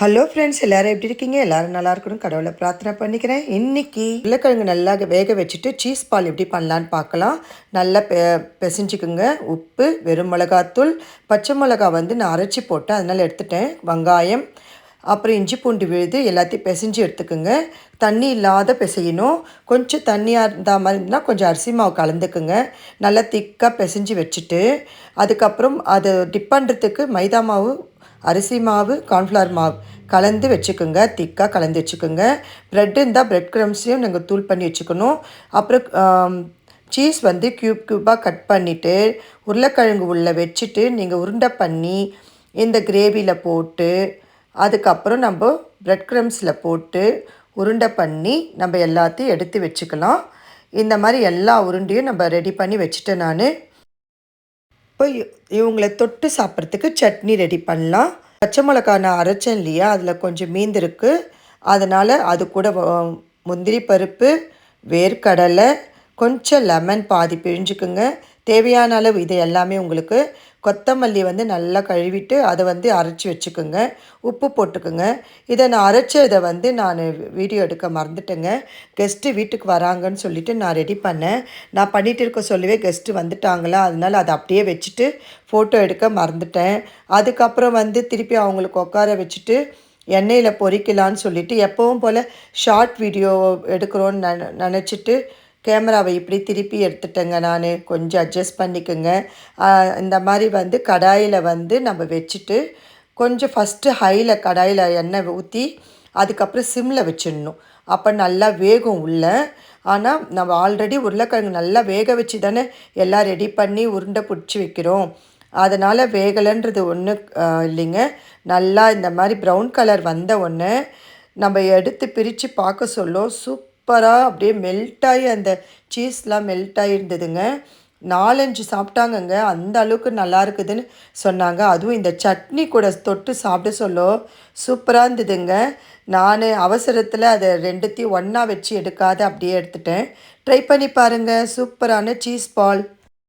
Hello friends எல்லாரும் எப்படி இருக்கீங்க? எல்லாரும் நல்லா இருக்கணும். கடவுளை பிரார்த்தனை பண்ணிக்கிறேன். இன்னைக்கு உருளைக்கிழங்கு நல்லா வேக வச்சுட்டு சீஸ் பால் எப்படி பண்ணலான்னு பார்க்கலாம். நல்லா பெ பெசிஞ்சுக்குங்க. உப்பு வெறும் மிளகாத்தூள் பச்சை மிளகா வந்து நான் அரைச்சி போட்டேன். அதனால் எடுத்துட்டேன். வெங்காயம் அப்புறம் இஞ்சி பூண்டு விழுது எல்லாத்தையும் பிசைஞ்சு எடுத்துக்கோங்க. தண்ணி இல்லாத பிசையணும். கொஞ்சம் தண்ணியாக இருந்தால் மாதிரி இருந்தால் கொஞ்சம் அரிசி மாவு கலந்துக்குங்க. நல்லா திக்காக பிசைஞ்சு வச்சுட்டு அதுக்கப்புறம் அதை டிப் பண்ணுறதுக்கு மைதா மாவு அரிசி மாவு கார்ன்ஃப்ளவர் மாவு கலந்து வச்சுக்கோங்க. திக்காக கலந்து வச்சுக்கோங்க. ப்ரெட் இருந்தால் ப்ரெட் க்ரம்ஸையும் நீங்கள் தூள் பண்ணி வச்சுக்கணும். அப்புறம் சீஸ் வந்து க்யூப் க்யூப்பாக கட் பண்ணிவிட்டு உருளைக்கிழங்கு உள்ளே வச்சுட்டு நீங்கள் உருண்டை பண்ணி இந்த கிரேவியில் போட்டு அதுக்கப்புறம் நம்ம ப்ரெட் க்ரம்ஸில் போட்டு உருண்டை பண்ணி நம்ம எல்லாத்தையும் எடுத்து வச்சுக்கலாம். இந்த மாதிரி எல்லா உருண்டையும் நம்ம ரெடி பண்ணி வச்சுட்டேன் நான். இப்போ இவங்களை தொட்டு சாப்பிட்றதுக்கு சட்னி ரெடி பண்ணலாம். பச்சை மிளகா நான் அரைச்சேன் இல்லையா? அதில் கொஞ்சம் மீந்திருக்கு அதனால் அது கூட முந்திரி பருப்பு வேர்க்கடலை கொஞ்சம் லெமன் பாதி பிழிஞ்சுக்குங்க. தேவையான அளவு இது எல்லாமே உங்களுக்கு கொத்தமல்லி வந்து நல்லா கழுவிட்டு அதை வந்து அரைச்சி வச்சுக்கோங்க. உப்பு போட்டுக்கோங்க. இதை நான் அரைச்ச இதை வந்து நான் வீடியோ எடுக்க மறந்துட்டேங்க. கெஸ்ட்டு வீட்டுக்கு வராங்கன்னு சொல்லிவிட்டு நான் ரெடி பண்ணேன். நான் பண்ணிகிட்டு இருக்க சொல்லவே கெஸ்ட்டு வந்துட்டாங்களா? அதனால் அதை அப்படியே வச்சுட்டு ஃபோட்டோ எடுக்க மறந்துட்டேன். அதுக்கப்புறம் வந்து திருப்பி அவங்களுக்கு உட்கார வச்சுட்டு எண்ணெயில் பொறிக்கலான்னு சொல்லிவிட்டு எப்பவும் போல் ஷார்ட் வீடியோ எடுக்கிறோன்னு நின நினச்சிட்டு கேமராவை இப்படி திருப்பி எடுத்துட்டேங்க நான். கொஞ்சம் அட்ஜஸ்ட் பண்ணிக்கோங்க. இந்த மாதிரி வந்து கடாயில் வந்து நம்ம வச்சுட்டு கொஞ்சம் ஃபஸ்ட்டு ஹையில் கடாயில் எண்ணெய் ஊற்றி அதுக்கப்புறம் சிம்மில் வச்சிடணும். அப்போ நல்லா வேகும் உள்ள. ஆனால் நம்ம ஆல்ரெடி உருளைக்கிழங்கு நல்லா வேக வச்சு தானே எல்லாம் ரெடி பண்ணி உருண்டை பிடிச்சி வைக்கிறோம். அதனால் வேகலைன்றது ஒன்று இல்லைங்க. நல்லா இந்த மாதிரி ப்ரௌன் கலர் வந்த ஒன்று நம்ம எடுத்து பிரித்து பார்க்க சொல்லும். சூப் சூப்பராக அப்படியே மெல்ட் ஆகி அந்த சீஸ்லாம் மெல்ட் ஆகிருந்ததுங்க நாலஞ்சு சாப்பிட்டாங்கங்க. அந்த அளவுக்கு நல்லா இருக்குதுன்னு சொன்னாங்க. அதுவும் இந்த சட்னி கூட தொட்டு சாப்பிட சொல்ல சூப்பராக இருந்ததுங்க. நான் அவசரத்தில் அதை ரெண்டுத்தையும் ஒன்றா வச்சு எடுக்காத அப்படியே எடுத்துட்டேன். ட்ரை பண்ணி பாருங்கள் சூப்பரான சீஸ் பால்